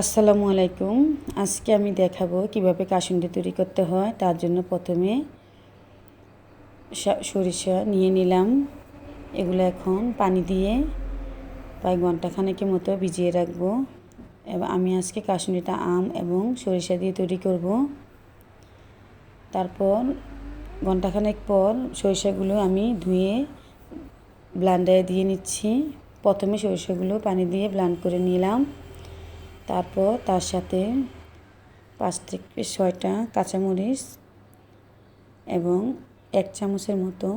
আসসালামু আলাইকুম। আজকে আমি দেখাবো কীভাবে কাসুন্দি তৈরি করতে হয়। তার জন্য প্রথমে সরিষা নিয়ে নিলাম। এগুলো এখন পানি দিয়ে প্রায় ঘন্টাখানেকের মতো ভিজিয়ে রাখব। এবং আমি আজকে কাসুন্দিটা আম এবং সরিষা দিয়ে তৈরি করব। তারপর ঘন্টাখানেক পর সরিষাগুলো আমি ধুয়ে ব্লান্ডারে দিয়ে নিচ্ছি। প্রথমে সরিষাগুলো পানি দিয়ে ব্লান্ড করে নিলাম। তারপর তার সাথে পাঁচ থেকে ছয়টা কাঁচামরিচ এবং এক চামচের মতো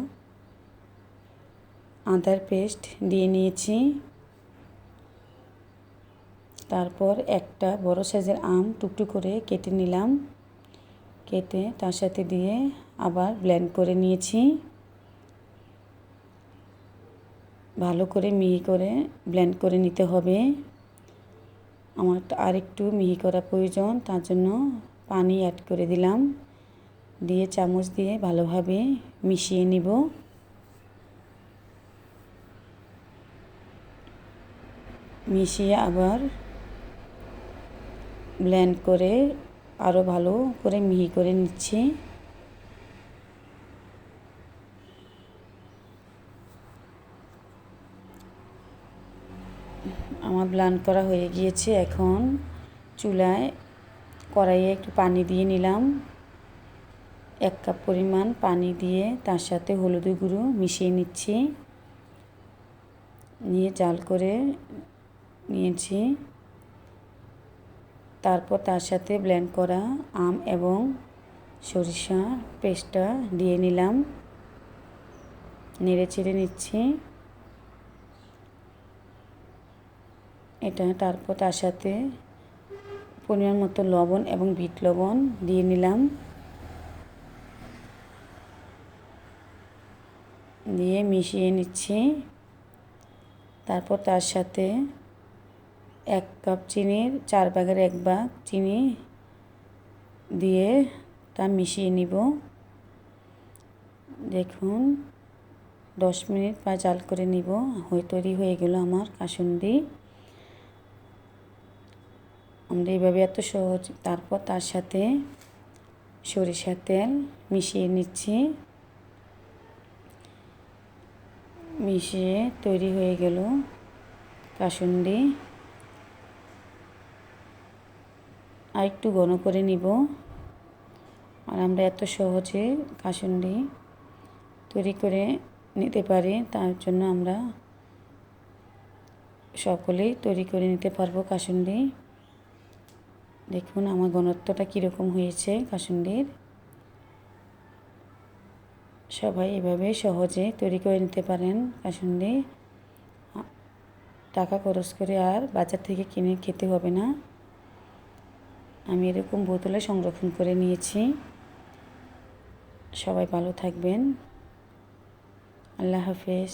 আদার পেস্ট দিয়ে নিয়েছি। তারপর একটা বড় সাইজের আম টুকটু করে কেটে নিলাম। কেটে তার সাথে দিয়ে আবার ব্লেন্ড করে নিয়েছি। ভালো করে মিহি করে ব্লেন্ড করে নিতে হবে। আমার আর একটু মিহি করা প্রয়োজন, তার জন্য পানি অ্যাড করে দিলাম। দিয়ে চামচ দিয়ে ভালোভাবে মিশিয়ে নিব। মিশিয়ে আবার ব্লেন্ড করে আরও ভালো করে মিহি করে নিচ্ছি। আমার ব্লান্ড করা হয়ে গিয়েছে এখন। চুলায় কড়াইয়ে একটু পানি দিয়ে নিলাম। এক কাপ পরিমাণ পানি দিয়ে তার সাথে হলুদ গুঁড়ো মিশিয়ে নিচ্ছি। নিয়ে জাল করে নিয়েছি। তারপর তার সাথে ব্লেন্ড করা আম এবং সরিষা পেস্টটা দিয়ে নিলাম। নেড়ে চেড়ে নিচ্ছি। এটা তারপর তার সাথে পরিমাণ মতো লবণ এবং ভিট লবণ দিয়ে নিলাম। দিয়ে মিশিয়ে নিচ্ছি। তারপর তার সাথে এক কাপ চিনির, চার ভাগের এক ভাগ চিনি দিয়ে তা মিশিয়ে নিব। দেখুন, দশ মিনিট বা জাল করে নিব। হয়ে তৈরি হয়ে গেল আমার কাসুন্দি। আমরা এইভাবে এত সহজ, তারপর তার সাথে সরিষার তেল মিশিয়ে নিচ্ছি। মিশিয়ে তৈরি হয়ে গেল কাসুন্ডি আর একটু ঘন করে নিব। আর আমরা এত সহজে কাসুন্ডি তৈরি করে নিতে পারি, তার জন্য আমরা সকলেই তৈরি করে নিতে পারব কাসুন্দি। দেখুন আমার ঘনত্বটা কীরকম হয়েছে কাসুন্দির সবাই এভাবে সহজে তৈরি করে নিতে পারেন কাসুন্দি টাকা খরচ করে আর বাজার থেকে কিনে খেতে হবে না। আমি এরকম বোতলে সংরক্ষণ করে নিয়েছি। সবাই ভালো থাকবেন। আল্লাহ হাফেজ।